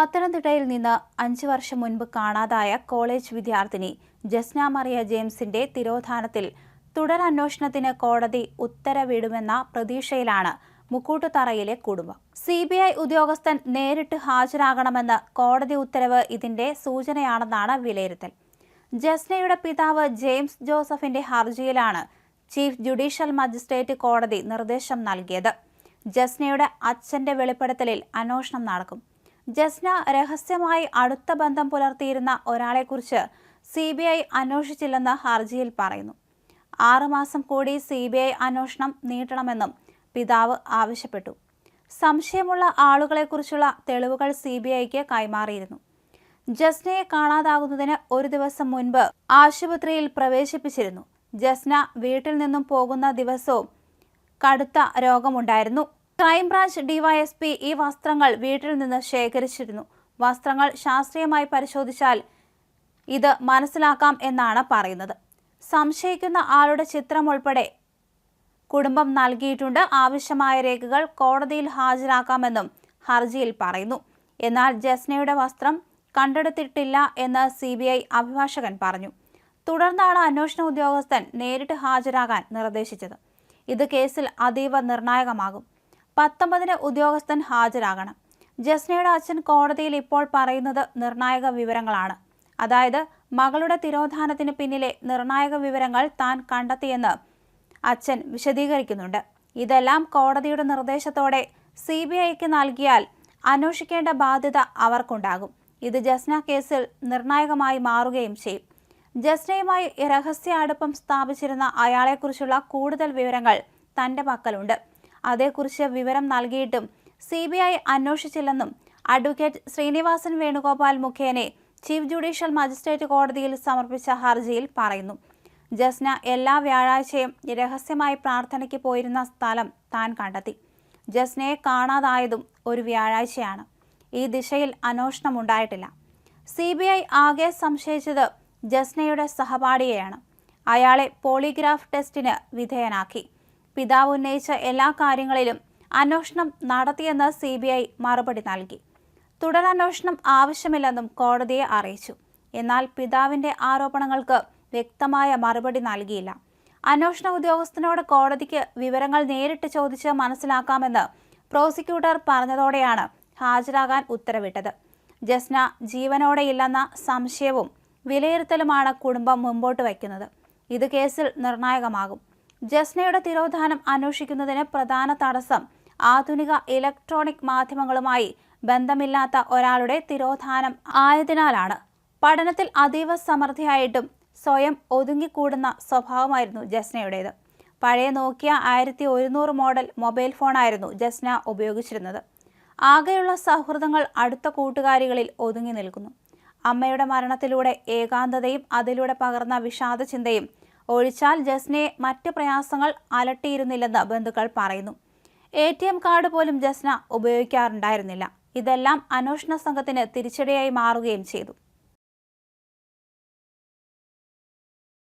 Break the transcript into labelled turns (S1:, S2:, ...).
S1: പത്തനംതിട്ടയിൽ നിന്ന് അഞ്ചു വർഷം മുൻപ് കാണാതായ കോളേജ് വിദ്യാർത്ഥിനി ജസ്ന മറിയ ജെയിംസിന്റെ തിരോധാനത്തിൽ തുടരന്വേഷണത്തിന് കോടതി ഉത്തരവിടുമെന്ന പ്രതീക്ഷയിലാണ് മുക്കൂട്ടുതറയിലെ കുടുംബം. സി ബി ഐ ഉദ്യോഗസ്ഥൻ നേരിട്ട് ഹാജരാകണമെന്ന് കോടതി ഉത്തരവ് ഇതിന്റെ സൂചനയാണെന്നാണ് വിലയിരുത്തൽ. ജസ്നയുടെ പിതാവ് ജെയിംസ് ജോസഫിന്റെ ഹർജിയിലാണ് ചീഫ് ജുഡീഷ്യൽ മജിസ്ട്രേറ്റ് കോടതി നിർദ്ദേശം നൽകിയത്. ജസ്നയുടെ അച്ഛന്റെ വെളിപ്പെടുത്തലിൽ അന്വേഷണം നടക്കും. ജസ്ന രഹസ്യമായി അടുത്ത ബന്ധം പുലർത്തിയിരുന്ന ഒരാളെക്കുറിച്ച് സി ബി ഐ അന്വേഷിച്ചില്ലെന്ന് ഹർജിയിൽ പറയുന്നു. ആറുമാസം കൂടി സി ബി ഐ അന്വേഷണം നീട്ടണമെന്നും പിതാവ് ആവശ്യപ്പെട്ടു. സംശയമുള്ള ആളുകളെക്കുറിച്ചുള്ള തെളിവുകൾ സി ബി ഐക്ക് കൈമാറിയിരുന്നു. ജസ്നയെ കാണാതാകുന്നതിന് ഒരു ദിവസം മുൻപ് ആശുപത്രിയിൽ പ്രവേശിപ്പിച്ചിരുന്നു. ജസ്ന വീട്ടിൽ നിന്നും പോകുന്ന ദിവസവും കടുത്ത രോഗമുണ്ടായിരുന്നു. ക്രൈംബ്രാഞ്ച് ഡിവൈഎസ്പി ഈ വസ്ത്രങ്ങൾ വീട്ടിൽ നിന്ന് ശേഖരിച്ചിരുന്നു. വസ്ത്രങ്ങൾ ശാസ്ത്രീയമായി പരിശോധിച്ചാൽ ഇത് മനസ്സിലാക്കാം എന്നാണ് പറയുന്നത്. സംശയിക്കുന്ന ആളുടെ ചിത്രം ഉൾപ്പെടെ കുടുംബം നൽകിയിട്ടുണ്ട്. ആവശ്യമായ രേഖകൾ കോടതിയിൽ ഹാജരാക്കാമെന്നും ഹർജിയിൽ പറയുന്നു. എന്നാൽ ജസ്നയുടെ വസ്ത്രം കണ്ടെടുത്തിട്ടില്ല എന്ന് സി ബി ഐ അഭിഭാഷകൻ പറഞ്ഞു. തുടർന്നാണ് അന്വേഷണ ഉദ്യോഗസ്ഥൻ നേരിട്ട് ഹാജരാകാൻ നിർദ്ദേശിച്ചത്. ഇത് കേസിൽ അതീവ നിർണായകമാകും. പത്തൊമ്പതിന് ഉദ്യോഗസ്ഥൻ ഹാജരാകണം. ജസ്നയുടെ അച്ഛൻ കോടതിയിൽ ഇപ്പോൾ പറയുന്നത് നിർണായക വിവരങ്ങളാണ്. അതായത് മകളുടെ തിരോധാനത്തിന് പിന്നിലെ നിർണായക വിവരങ്ങൾ താൻ കണ്ടെത്തിയെന്ന് അച്ഛൻ വിശദീകരിക്കുന്നുണ്ട്. ഇതെല്ലാം കോടതിയുടെ നിർദ്ദേശത്തോടെ സി ബി ഐക്ക് നൽകിയാൽ അന്വേഷിക്കേണ്ട ബാധ്യത അവർക്കുണ്ടാകും. ഇത് ജസ്ന കേസിൽ നിർണായകമായി മാറുകയും ചെയ്യും. ജസ്നയുമായി രഹസ്യ അടുപ്പം സ്ഥാപിച്ചിരുന്ന അയാളെക്കുറിച്ചുള്ള കൂടുതൽ വിവരങ്ങൾ തന്റെ പക്കലുണ്ട്. അതേക്കുറിച്ച് വിവരം നൽകിയിട്ടും സി ബി ഐ അന്വേഷിച്ചില്ലെന്നും അഡ്വക്കേറ്റ് ശ്രീനിവാസൻ വേണുഗോപാൽ മുഖേനെ ചീഫ് ജുഡീഷ്യൽ മജിസ്ട്രേറ്റ് കോടതിയിൽ സമർപ്പിച്ച ഹർജിയിൽ പറയുന്നു. ജസ്ന എല്ലാ വ്യാഴാഴ്ചയും രഹസ്യമായി പ്രാർത്ഥനയ്ക്ക് പോയിരുന്ന സ്ഥലം താൻ കണ്ടെത്തി. ജസ്നയെ കാണാതായതും ഒരു വ്യാഴാഴ്ചയാണ്. ഈ ദിശയിൽ അന്വേഷണം ഉണ്ടായിട്ടില്ല. സി ബി ഐ ആകെ സംശയിച്ചത് ജസ്നയുടെ സഹപാഠിയെയാണ്. അയാളെ പോളിഗ്രാഫ് ടെസ്റ്റിന് വിധേയനാക്കി. പിതാവ് ഉന്നയിച്ച എല്ലാ കാര്യങ്ങളിലും അന്വേഷണം നടത്തിയെന്ന് സി ബി ഐ മറുപടി നൽകി. തുടരന്വേഷണം ആവശ്യമില്ലെന്നും കോടതിയെ അറിയിച്ചു. എന്നാൽ പിതാവിന്റെ ആരോപണങ്ങൾക്ക് വ്യക്തമായ മറുപടി നൽകിയില്ല. അന്വേഷണ ഉദ്യോഗസ്ഥനോട് കോടതിക്ക് വിവരങ്ങൾ നേരിട്ട് ചോദിച്ച് മനസ്സിലാക്കാമെന്ന് പ്രോസിക്യൂട്ടർ പറഞ്ഞതോടെയാണ് ഹാജരാകാൻ ഉത്തരവിട്ടത്. ജസ്ന ജീവനോടെയില്ലെന്ന സംശയവും വിലയിരുത്തലുമാണ് കുടുംബം മുമ്പോട്ട് വയ്ക്കുന്നത്. ഇത് കേസിൽ നിർണായകമാകും. ജസ്നയുടെ തിരോധാനം അന്വേഷിക്കുന്നതിന് പ്രധാന തടസ്സം ആധുനിക ഇലക്ട്രോണിക് മാധ്യമങ്ങളുമായി ബന്ധമില്ലാത്ത ഒരാളുടെ തിരോധാനം ആയതിനാലാണ്. പഠനത്തിൽ അതീവ സമൃദ്ധിയായിട്ടും സ്വയം ഒതുങ്ങിക്കൂടുന്ന സ്വഭാവമായിരുന്നു ജസ്നയുടേത്. പഴയ നോക്കിയ ആയിരത്തി ഒരുന്നൂറ് മോഡൽ മൊബൈൽ ഫോണായിരുന്നു ജസ്ന ഉപയോഗിച്ചിരുന്നത്. ആകെയുള്ള സൗഹൃദങ്ങൾ അടുത്ത കൂട്ടുകാരികളിൽ ഒതുങ്ങി നിൽക്കുന്നു. അമ്മയുടെ മരണത്തിലൂടെ ഏകാന്തതയും അതിലൂടെ പകർന്ന വിഷാദ ചിന്തയും ഒഴിച്ചാൽ ജസ്നയെ മറ്റ് പ്രയാസങ്ങൾ അലട്ടിയിരുന്നില്ലെന്ന് ബന്ധുക്കൾ പറയുന്നു. എ ടി എം കാർഡ് പോലും ജസ്ന ഉപയോഗിക്കാറുണ്ടായിരുന്നില്ല. ഇതെല്ലാം അന്വേഷണ സംഘത്തിന് തിരിച്ചടിയായി മാറുകയും ചെയ്തു.